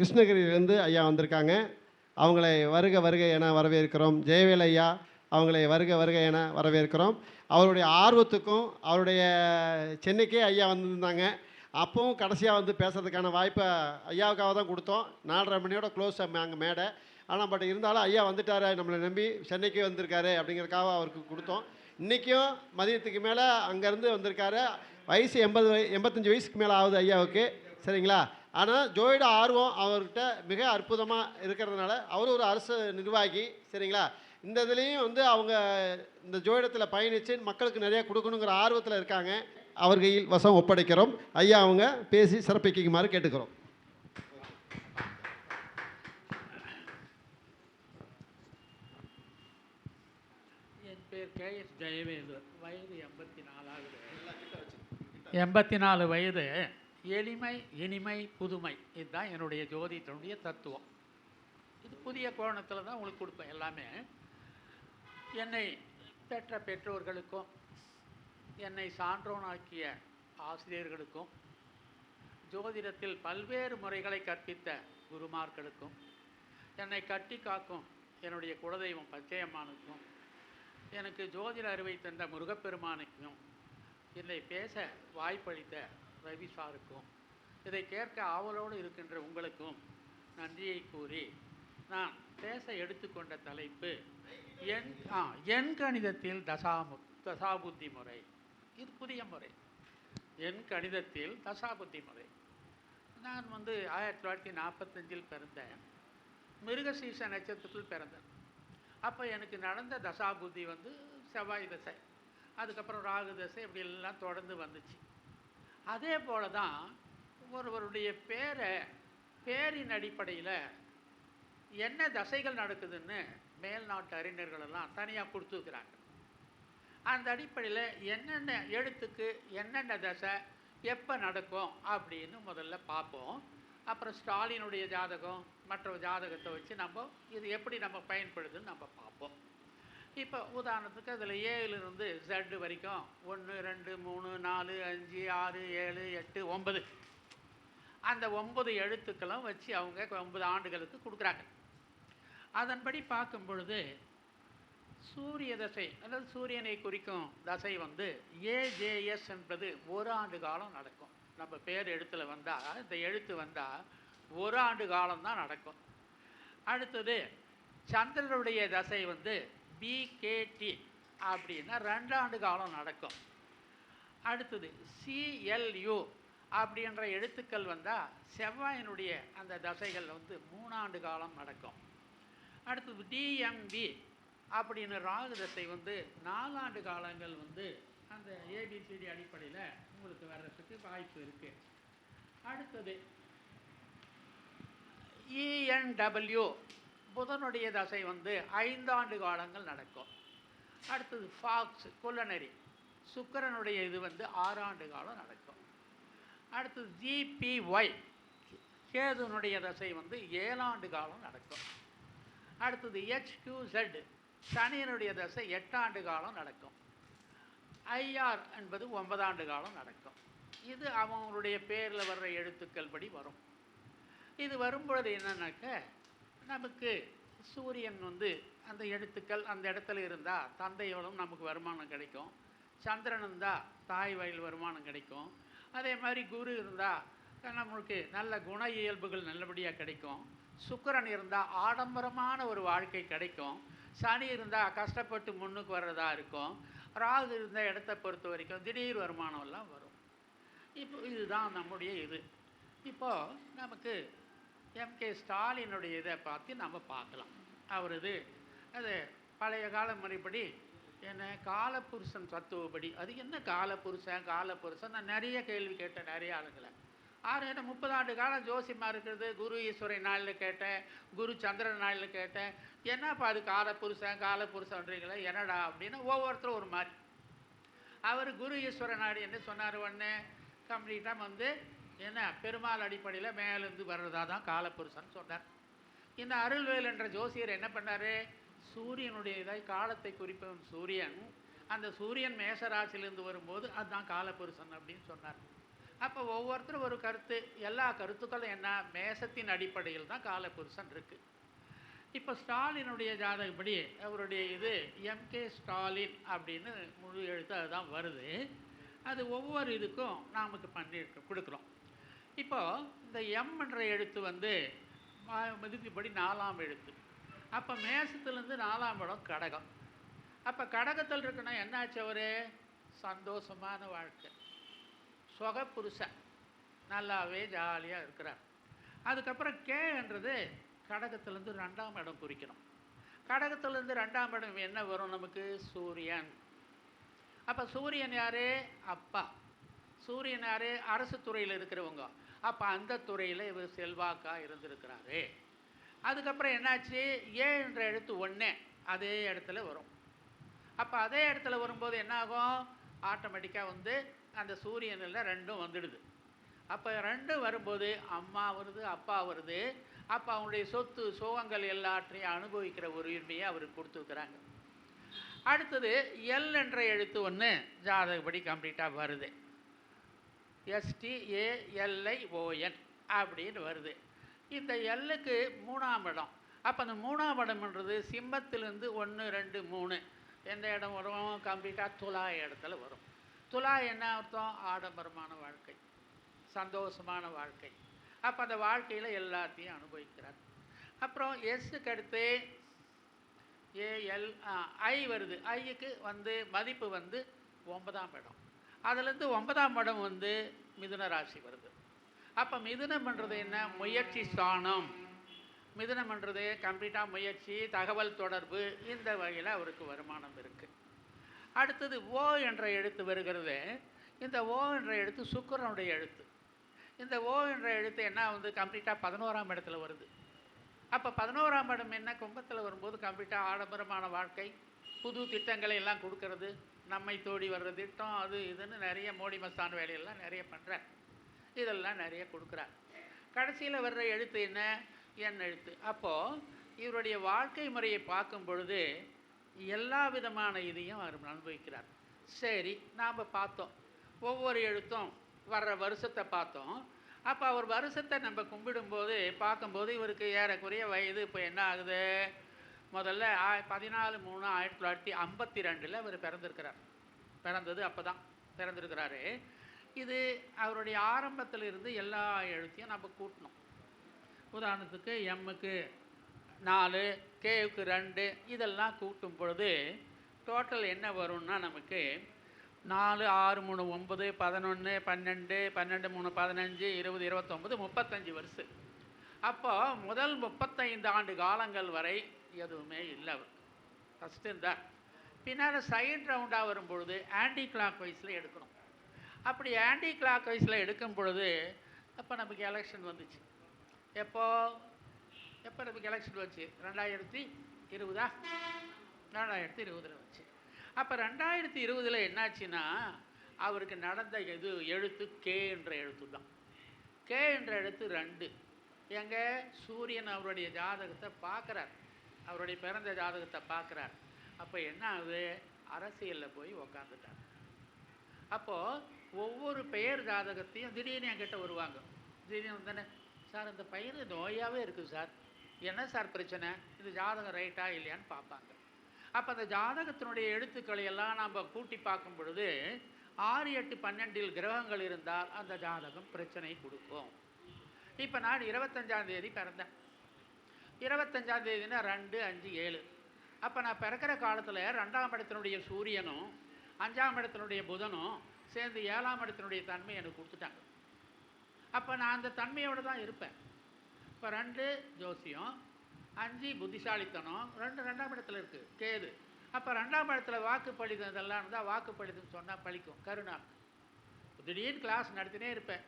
கிருஷ்ணகிரியிலேருந்து ஐயா வந்திருக்காங்க. அவங்களை வருக வருக என வரவேற்கிறோம். ஜெயவேல் ஐயா அவங்களை வருக வருக என வரவேற்கிறோம். அவருடைய ஆர்வத்துக்கும் அவருடைய சென்னைக்கே ஐயா வந்திருந்தாங்க. அப்பவும் கடைசியாக வந்து பேசுறதுக்கான வாய்ப்பை ஐயாவுக்காக தான் கொடுத்தோம். நாலரை மணியோட க்ளோஸ் அங்கே மேடை. ஆனால் பட் இருந்தாலும் ஐயா வந்துட்டாரு நம்மளை நம்பி சென்னைக்கு வந்திருக்காரு அப்படிங்கிறதுக்காக அவருக்கு கொடுத்தோம். இன்றைக்கும் மதியத்துக்கு மேலே அங்கேருந்து வந்திருக்காரு. வயசு எண்பது வய எண்பத்தஞ்சு வயசுக்கு மேலே ஆகுது ஐயாவுக்கு. சரிங்களா? ஆனால் ஜோயோட ஆர்வம் அவர்கிட்ட மிக அற்புதமாக இருக்கிறதுனால அவர் ஒரு அரசு நிர்வாகி சரிங்களா? இந்த இதுலேயும் வந்து அவங்க இந்த ஜோயிடத்தில் பயணித்து மக்களுக்கு நிறைய கொடுக்கணுங்கிற ஆர்வத்தில் இருக்காங்க. அவர் கையில் வசம் ஒப்படைக்கிறோம். ஐயா அவங்க பேசி சிறப்பிக்குமாறு கேட்டுக்கிறோம். என் பேர் கே எஸ் ஜெயவேலு வயது எண்பத்தி நாலாகுது. எண்பத்தி நாலு வயது. எளிமை இனிமை புதுமை. இதுதான் என்னுடைய ஜோதிடனுடைய தத்துவம். இது புதிய கோணத்தில் தான் உங்களுக்கு கொடுப்பேன் எல்லாமே. என்னை பெற்ற பெற்றோர்களுக்கும் என்னை சான்றோனாக்கிய ஆசிரியர்களுக்கும் ஜோதிடத்தில் பல்வேறு முறைகளை கற்பித்த குருமார்களுக்கும் என்னை கட்டி காக்கும் என்னுடைய குலதெய்வம் பச்சையம்மானுக்கும் எனக்கு ஜோதிட அறிவை தந்த முருகப்பெருமானுக்கும் என்னை பேச வாய்ப்பளித்த ரவி சாருக்கும் இதை கேட்க ஆவலோடு இருக்கின்ற உங்களுக்கும் நன்றியை கூறி நான் பேச எடுத்துக்கொண்ட தலைப்பு எண் ஆ எண் கணிதத்தில் தசாமு தசாபுத்தி முறை. இது புதிய முறை. என் கணிதத்தில் தசாபுத்தி முறை. நான் வந்து ஆயிரத்தி தொள்ளாயிரத்தி நாற்பத்தஞ்சில் பிறந்தேன். மிருகசீச நட்சத்திரத்தில் பிறந்தேன். அப்போ எனக்கு நடந்த தசாபுத்தி வந்து செவ்வாய் தசை. அதுக்கப்புறம் ராகு தசை இப்படி எல்லாம் தொடர்ந்து வந்துச்சு. அதே போல தான் ஒருவருடைய பேரை பேரின் அடிப்படையில் என்ன தசைகள் நடக்குதுன்னு மேல்நாட்டு அறிஞர்களெல்லாம் தனியாக கொடுத்துருக்குறாங்க. அந்த அடிப்படையில் என்னென்ன எழுத்துக்கு என்னென்ன தசை எப்போ நடக்கும் அப்படின்னு முதல்ல பார்ப்போம். அப்புறம் ஸ்டாலினுடைய ஜாதகம் மற்ற ஜாதகத்தை வச்சு நம்ம இது எப்படி நம்ம பயன்படுதுன்னு நம்ம பார்ப்போம். இப்போ உதாரணத்துக்கு அதில் ஏழுலேருந்து ஜட்டு வரைக்கும் ஒன்று ரெண்டு மூணு நாலு அஞ்சு ஆறு ஏழு எட்டு ஒன்பது. அந்த ஒன்பது எழுத்துக்களும் வச்சு அவங்க ஒன்பது ஆண்டுகளுக்கு கொடுக்குறாங்க. அதன்படி பார்க்கும் பொழுது சூரிய தசை அதாவது சூரியனை குறிக்கும் தசை வந்து ஏஜேஎஸ் என்பது ஒரு ஆண்டு காலம் நடக்கும். நம்ம பேர் எழுத்தில் வந்தால் இந்த எழுத்து வந்தால் ஒரு ஆண்டு காலம் தான் நடக்கும். அடுத்தது சந்திரனுடைய தசை வந்து பிகேடி அப்படின்னா ரெண்டு ஆண்டு காலம் நடக்கும். அடுத்தது சிஎல்யு அப்படின்ற எழுத்துக்கள் வந்தால் செவ்வாயினுடைய அந்த தசைகள் வந்து மூணாண்டு காலம் நடக்கும். அடுத்தது டிஎம்பி அப்படின்னு ராகு தசை வந்து நாலாண்டு காலங்கள் வந்து அந்த ஏபிசிடி அடிப்படையில் உங்களுக்கு வர்றதுக்கு வாய்ப்பு இருக்குது அடுத்தது இஎன்டபிள்யூ புதனுடைய தசை வந்து ஐந்தாண்டு காலங்கள் நடக்கும். அடுத்தது ஃபாக்ஸ் குள்ளநரி சுக்கரனுடைய இது வந்து ஆறாண்டு காலம் நடக்கும். அடுத்தது ஜிபிஒய் கேதுனுடைய தசை வந்து ஏழாண்டு காலம் நடக்கும். அடுத்தது ஹெச்கியூசெட் சனியனுடைய தசை எட்டாண்டு காலம் நடக்கும். ஐஆர் என்பது ஒன்பதாண்டு காலம் நடக்கும். இது அவங்களுடைய பேரில் வர்ற எழுத்துக்கள் படி வரும். இது வரும்பொழுது என்னன்னாக்க நமக்கு சூரியன் வந்து அந்த எழுத்துக்கள் அந்த இடத்துல இருந்தால் தந்தையோடும் நமக்கு வருமானம் கிடைக்கும். சந்திரன் இருந்தால் தாய் வயல் வருமானம் கிடைக்கும். அதே மாதிரி குரு இருந்தால் நம்மளுக்கு நல்ல குண இயல்புகள் நல்லபடியாக கிடைக்கும். சுக்கரன் இருந்தால் ஆடம்பரமான ஒரு வாழ்க்கை கிடைக்கும். சனி இருந்தால் கஷ்டப்பட்டு முன்னுக்கு வர்றதா இருக்கும். ராகு இருந்த இடத்த பொறுத்த வரைக்கும் திடீர் வருமானம் எல்லாம் வரும். இப்போ இதுதான் நம்முடைய இது. இப்போது நமக்கு எம்கே ஸ்டாலினுடைய இதை பார்த்து நம்ம பார்க்கலாம். அவரது அது பழைய கால முறைப்படி என்ன காலப்புருஷன் தத்துவப்படி. அது என்ன காலப்புருஷன் காலப்புருஷன் நான் நிறைய கேள்வி கேட்டேன் நிறைய ஆளுங்களை. ஆறு என்ன முப்பது ஆண்டு காலம் ஜோசியமாக இருக்கிறது? குரு ஈஸ்வரன் நாளில் கேட்டேன் குரு சந்திரன் நாளில் கேட்டேன். என்னப்பா அது காலப்புருஷன் காலப்புருஷன்றீங்களே என்னடா அப்படின்னு ஒவ்வொருத்தரும் ஒரு மாதிரி. அவர் குரு ஈஸ்வர நாடு என்ன சொன்னார் ஒன்று கம்ப்ளீட்டாக வந்து என்ன பெருமாள் அடிப்படையில் மேலேருந்து வர்றதா தான் காலப்புருஷன் சொன்னார். இந்த அருள்வேல் என்ற ஜோசியர் என்ன பண்ணார்? சூரியனுடைய இதாய் காலத்தை குறிப்பவன் சூரியன். அந்த சூரியன் மேசராசியிலிருந்து வரும்போது அதுதான் காலப்புருஷன் அப்படின்னு சொன்னார். அப்போ ஒவ்வொருத்தரும் ஒரு கருத்து. எல்லா கருத்துக்களும் என்ன? மேசத்தின் அடிப்படையில் தான் காலபுருஷன் இருக்குது இப்போ ஸ்டாலினுடைய ஜாதகப்படி அவருடைய இது எம்கே ஸ்டாலின் அப்படின்னு முழு எழுத்து அதுதான் வருது. அது ஒவ்வொரு இதுக்கும் நமக்கு பண்ணி கொடுக்குறோம். இப்போ இந்த எம்ன்ற எழுத்து வந்து ம- மதிப்புப்படி நாலாம் எழுத்து. அப்போ மேசத்துலேருந்து நாலாம் இடம் கடகம். அப்போ கடகத்தில் இருக்குன்னா என்னாச்சு அவர்? சந்தோஷமான வாழ்க்கை. சுகப்புருஷன் நல்லாவே ஜாலியாக இருக்கிறார். அதுக்கப்புறம் கேன்றது கடகத்துலேருந்து ரெண்டாம் இடம் குறிக்கணும். கடகத்துலேருந்து ரெண்டாம் இடம் என்ன வரும் நமக்கு? சூரியன். அப்போ சூரியன் யார்? அப்பா. சூரியன் யார்? அரசு துறையில் இருக்கிறவங்க. அப்போ அந்த துறையில் இவர் செல்வாக்காக இருந்திருக்கிறாரு. அதுக்கப்புறம் என்னாச்சு? ஏ என்ற எழுத்து ஒன்று அதே இடத்துல வரும். அப்போ அதே இடத்துல வரும்போது என்னாகும்? ஆட்டோமேட்டிக்காக வந்து அந்த சூரியனில் ரெண்டும் வந்துடுது. அப்போ ரெண்டும் வரும்போது அம்மா வருது அப்பா வருது. அப்போ அவனுடைய சொத்து சோகங்கள் எல்லாற்றையும் அனுபவிக்கிற ஒரு உரிமையை அவருக்கு கொடுத்துருக்குறாங்க. அடுத்தது எல் என்ற எழுத்து ஒன்று ஜாதகப்படி கம்ப்ளீட்டாக வருது. எஸ்டிஏஎல்ஐஓஎன் அப்படின்னு வருது. இந்த எல்லுக்கு மூணாம் இடம். அப்போ அந்த மூணாம் இடம்ன்றது சிம்மத்திலேருந்து ஒன்று ரெண்டு மூணு. எந்த இடம் வரும்? கம்ப்ளீட்டாக துலா இடத்துல வரும். துலா என்ன அர்த்தம்? ஆடம்பரமான வாழ்க்கை. சந்தோஷமான வாழ்க்கை. அப்போ அந்த வாழ்க்கையில் எல்லாத்தையும் அனுபவிக்கிறார். அப்புறம் எஸ்ஸுக்கு அடுத்து ஏஎல் ஐ வருது. ஐக்கு வந்து மதிப்பு வந்து ஒன்பதாம் இடம். அதுலேருந்து ஒன்பதாம் படம் வந்து மிதுன ராசி வருது. அப்போ மிதுனம் பண்ணுறது என்ன? முயற்சி ஸ்தானம். மிதுனம் பண்ணுறது கம்ப்ளீட்டாக முயற்சி தகவல் தொடர்பு இந்த வகையில் அவருக்கு வருமானம் இருக்குது அடுத்தது ஓ என்ற எழுத்து வருகிறது இந்த ஓ என்ற எழுத்து சுக்கரனுடைய எழுத்து. இந்த ஓ என்ற எழுத்து என்ன வந்து கம்ப்ளீட்டாக பதினோராம் இடத்துல வருது. அப்போ பதினோராம் இடம் என்ன? கும்பத்தில் வரும்போது கம்ப்ளீட்டாக ஆடம்பரமான வாழ்க்கை புது திட்டங்களை எல்லாம் கொடுக்கறது நம்மை தோடி வர்ற திட்டம் அது இதுன்னு நிறைய மோடி மஸ்தான் வேலையெல்லாம் நிறைய பண்ணுறார் இதெல்லாம் நிறைய கொடுக்குறார். கடைசியில் வர்ற எழுத்து என்ன? என் எழுத்து. அப்போது இவருடைய வாழ்க்கை முறையை பார்க்கும் பொழுது எல்லா விதமான இதையும் அவர் அனுபவிக்கிறார். சரி நாம் பார்த்தோம். ஒவ்வொரு எழுத்தும் வர்ற வருஷத்தை பார்த்தோம். அப்போ அவர் வருஷத்தை நம்ம கும்பிடும்போது பார்க்கும்போது இவருக்கு ஏறக்குறைய வயது. இப்போ என்ன ஆகுது? முதல்ல ஆ- பதினாலு மூணு ஆயிரத்தி தொள்ளாயிரத்தி ஐம்பத்தி ரெண்டில் அவர் பிறந்திருக்கிறார். பிறந்தது அப்போ தான் பிறந்திருக்கிறாரு. இது அவருடைய ஆரம்பத்தில் இருந்து எல்லா எழுத்தையும் நம்ம கூட்டணும். உதாரணத்துக்கு எம்முக்கு நாலு கேவுக்கு ரெண்டு இதெல்லாம் கூட்டும் பொழுது டோட்டல் என்ன வரும்னா நமக்கு நாலு ஆறு மூணு ஒம்பது பதினொன்று பன்னெண்டு பன்னெண்டு மூணு பதினஞ்சு இருபது இருபத்தொம்பது முப்பத்தஞ்சு வருஷம். அப்போது முதல் முப்பத்தைந்து ஆண்டு காலங்கள் வரை எதுவுமே இல்லை அவருக்கு ஃபஸ்ட்டு இருந்தார் பின்னால் சைட் ரவுண்டாக வரும்பொழுது ஆன்டி கிளாக் வைஸில் எடுக்கணும். அப்படி ஆன்டி கிளாக் வைஸில் எடுக்கும் பொழுது அப்போ நமக்கு எலெக்ஷன் வந்துச்சு. எப்போ? எப்போ நமக்கு எலெக்ஷன் வந்துச்சு? ரெண்டாயிரத்தி இருபதா? ரெண்டாயிரத்தி இருபதில் வந்துச்சு. அப்போ ரெண்டாயிரத்தி இருபதில் என்னாச்சுன்னா அவருக்கு நடந்த இது எழுத்து கே என்ற எழுத்து தான். கே என்ற எழுத்து ரெண்டு. எங்கே? சூரியன் அவருடைய ஜாதகத்தை பார்க்குறாரு. அவருடைய பிறந்த ஜாதகத்தை பார்க்குறார். அப்போ என்ன ஆகுது? அரசியலில் போய் உக்காந்துட்டார். அப்போது ஒவ்வொரு பெயர் ஜாதகத்தையும் திடீர்னு என்கிட்ட வருவாங்க. திடீர்னு வந்தோடனே சார் இந்த பையன் நோயாகவே இருக்குது சார். என்ன சார் பிரச்சனை? இது ஜாதகம் ரைட்டா இல்லையான்னு பார்ப்பாங்க. அப்போ அந்த ஜாதகத்தினுடைய எழுத்துக்களை எல்லாம் நாம் கூட்டி பார்க்கும் பொழுது ஆறு எட்டு பன்னெண்டில் கிரகங்கள் இருந்தால் அந்த ஜாதகம் பிரச்சனை கொடுக்கும். இப்போ நான் இருபத்தஞ்சாம் தேதி பிறந்தேன். இருபத்தஞ்சாம் தேதினா ரெண்டு அஞ்சு ஏழு. அப்போ நான் பிறக்கிற காலத்தில் ரெண்டாம் இடத்தினுடைய சூரியனும் அஞ்சாம் இடத்தினுடைய புதனும் சேர்ந்து ஏழாம் இடத்தினுடைய தன்மை எனக்கு கொடுத்துட்டாங்க. அப்போ நான் அந்த தன்மையோடு தான் இருப்பேன். இப்போ ரெண்டு ஜோசியம். அஞ்சு புத்திசாலித்தனம். ரெண்டு ரெண்டாம் இடத்துல இருக்குது கேது. அப்போ ரெண்டாம் இடத்துல வாக்கு பழிதம் இதெல்லாம் இருந்தால் வாக்கு பழிதம் சொன்னால் பழிக்கும் கருணா திடீர்னு கிளாஸ் நடத்தினே இருப்பேன்.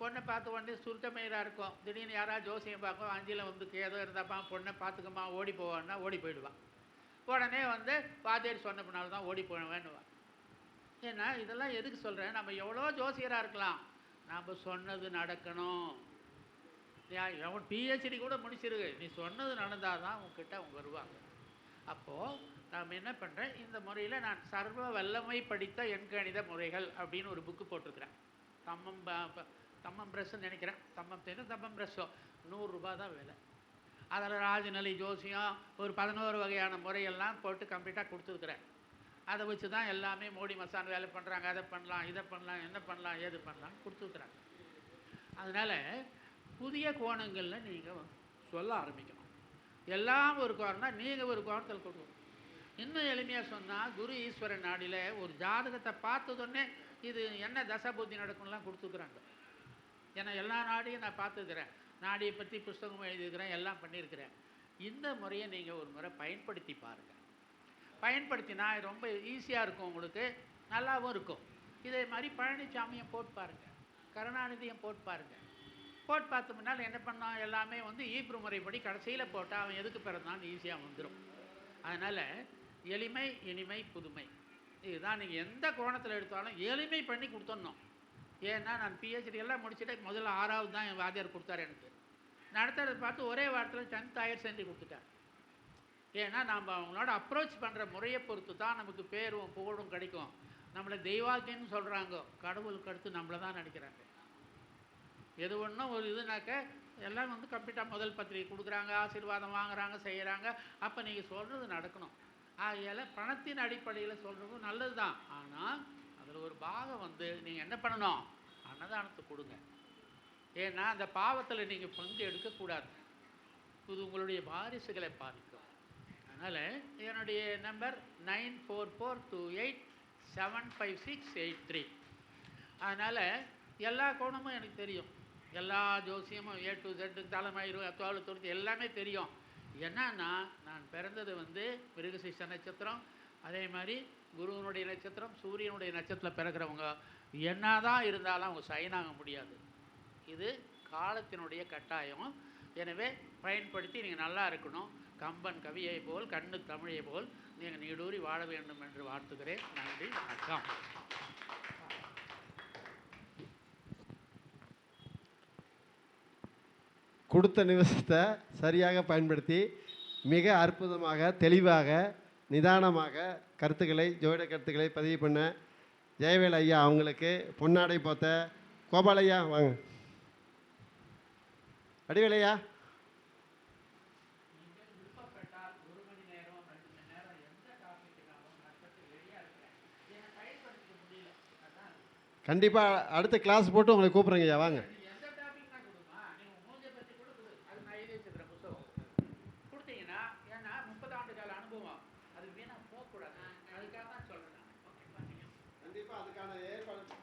பொண்ணை பார்த்து உடனே சுருட்டமயிராக இருக்கும். திடீர்னு யாராவது ஜோசியம் பார்க்கும். அஞ்சில் வந்து ஏதோ இருந்தாப்பா பொண்ணை பார்த்துக்கம்மா ஓடி போவான்னா ஓடி போயிடுவான் உடனே வந்து வாத்தியார் சொன்ன பின்னால் தான் ஓடி போவேன்னுவான் ஏன்னா இதெல்லாம் எதுக்கு சொல்கிறேன் நம்ம எவ்வளோ ஜோசியராக இருக்கலாம். நாம் சொன்னது நடக்கணும். அவன் பிஹெச்டி கூட முடிச்சிருக்கு. நீ சொன்னது நடந்தால் தான் உங்ககிட்ட அவங்க வருவாங்க. அப்போது நாம் என்ன பண்ணுறேன் இந்த முறையில் நான் சர்வ வல்லமை படித்த எண்கணித முறைகள் அப்படின்னு ஒரு புக்கு போட்டிருக்கிறேன். தம்மம் தம்மம் ப்ரெஸ்ஸுன்னு நினைக்கிறேன். தம்மம் தெரியும் தம்மம் ப்ரெஸ்ஸோ நூறுரூபா தான் விலை. அதில் ராஜநிலை ஜோசியம் ஒரு பதினோரு வகையான முறையெல்லாம் போட்டு கம்ப்ளீட்டாக கொடுத்துருக்குறேன். அதை வச்சு தான் எல்லாமே மோடி மசான் வேலை பண்ணுறாங்க அதை பண்ணலாம் இதை பண்ணலாம் என்ன பண்ணலாம் ஏது பண்ணலாம் கொடுத்துருக்குறாங்க. அதனால் புதிய கோணங்களில் நீங்கள் சொல்ல ஆரம்பிக்கணும். எல்லாம் ஒரு கோணம்னா நீங்கள் ஒரு கோணத்தில் கொடுக்கணும் இன்னும் எளிமையாக சொன்னால் குரு ஈஸ்வரன் நாடியில் ஒரு ஜாதகத்தை பார்த்ததுடனே இது என்ன தசபுத்தி நடக்கும்லாம் கொடுத்துருக்குறாங்க. ஏன்னா எல்லா நாடையும் நான் பார்த்துக்கிறேன். நாடியை பற்றி புஸ்தகம் எழுதியிருக்கிறேன் எல்லாம் பண்ணியிருக்கிறேன். இந்த முறையை நீங்கள் ஒரு முறை பயன்படுத்தி பாருங்கள் பயன்படுத்தினா ரொம்ப ஈஸியாக இருக்கும் உங்களுக்கு. நல்லாவும் இருக்கும். இதே மாதிரி பழனிசாமியும் போட்டு பாருங்கள் கருணாநிதியும் போட்டு பாருங்கள் போட்டு பார்த்த முன்னால் என்ன பண்ணான்? எல்லாமே வந்து ஈப்ரு முறைப்படி கடைசியில் போட்டால் அவன் எதுக்கு பிறந்தான்னு ஈஸியாக வந்துடும் அதனால் எளிமை இனிமை புதுமை. இதுதான் நீங்கள் எந்த கோணத்தில் எடுத்தாலும் எளிமை பண்ணி கொடுத்துடணும். ஏன்னா நான் பிஹெச்டி எல்லாம் முடிச்சுட்டு முதல்ல ஆறாவது தான் என் வாத்தியார் கொடுத்தாரு எனக்கு. நடத்துறதை பார்த்து ஒரே வாரத்தில் டென்த் ஆயர் செஞ்சு கொடுத்துட்டார். ஏன்னா நம்ம அவங்களோட அப்ரோச் பண்ணுற முறையை பொறுத்து தான் நமக்கு பேரும் புகழும் கிடைக்கும். நம்மளை தெய்வாக்கியன்னு சொல்கிறாங்க கடவுளுக்கு அடுத்து நம்மளை தான் நினைக்கிறாங்க. எது ஒன்றும் ஒரு இதுனாக்க எல்லாம் வந்து கம்ப்ளீட்டாக முதல் பத்திரிகை கொடுக்குறாங்க ஆசீர்வாதம் வாங்குறாங்க செய்கிறாங்க அப்போ நீங்கள் சொல்கிறது நடக்கணும். ஆகையால் பணத்தின் அடிப்படையில் சொல்கிறதும் நல்லது தான் ஆனால் அதில் ஒரு பாகம் வந்து நீங்கள் என்ன பண்ணணும்? அன்னதானத்தை கொடுங்க. ஏன்னா அந்த பாவத்தில் நீங்கள் பங்கு எடுக்கக்கூடாது. இது உங்களுடைய வாரிசுகளை பாதிக்கும். அதனால் என்னுடைய number nine four four two eight seven five six eight three. அதனால் எல்லா கோணமும் எனக்கு தெரியும். எல்லா ஜோசியமும் ஏ டு ஜெட்டு தலைமயிறு தோல் துருத்தி எல்லாமே தெரியும். என்னன்னா நான் பிறந்தது வந்து மிருகசிஷ்ட நட்சத்திரம். அதே மாதிரி குருவனுடைய நட்சத்திரம் சூரியனுடைய நட்சத்திரம் பிறக்கிறவங்க என்ன தான் இருந்தாலும் அவங்க சைன் ஆக முடியாது. இது காலத்தினுடைய கட்டாயம். எனவே பயன்படுத்தி நீங்கள் நல்லா இருக்கணும். கம்பன் கவியை போல் கண்ணு தமிழை போல் நீங்கள் நீடூறி வாழ வேண்டும் என்று வாழ்த்துகிறேன். நன்றி வணக்கம். கொடுத்த நிமிஷத்தை சரியாக பயன்படுத்தி மிக அற்புதமாக தெளிவாக நிதானமாக கருத்துக்களை ஜோதிட கருத்துக்களை பதிவு பண்ண ஜெயவேல் ஐயா அவங்களுக்கு பொன்னாடை போத்த கோபால் ஐயா வாங்க. அடிவேலையா கண்டிப்பாக அடுத்த கிளாஸ் போட்டு உங்களை கூப்பிட்றேங்க ஐயா வாங்க. கால அனுபவம். போகக்கூடாது அதுக்காக தான் சொல்கிறேன் ஓகே கண்டிப்பாக அதுக்கான ஏற்பாடு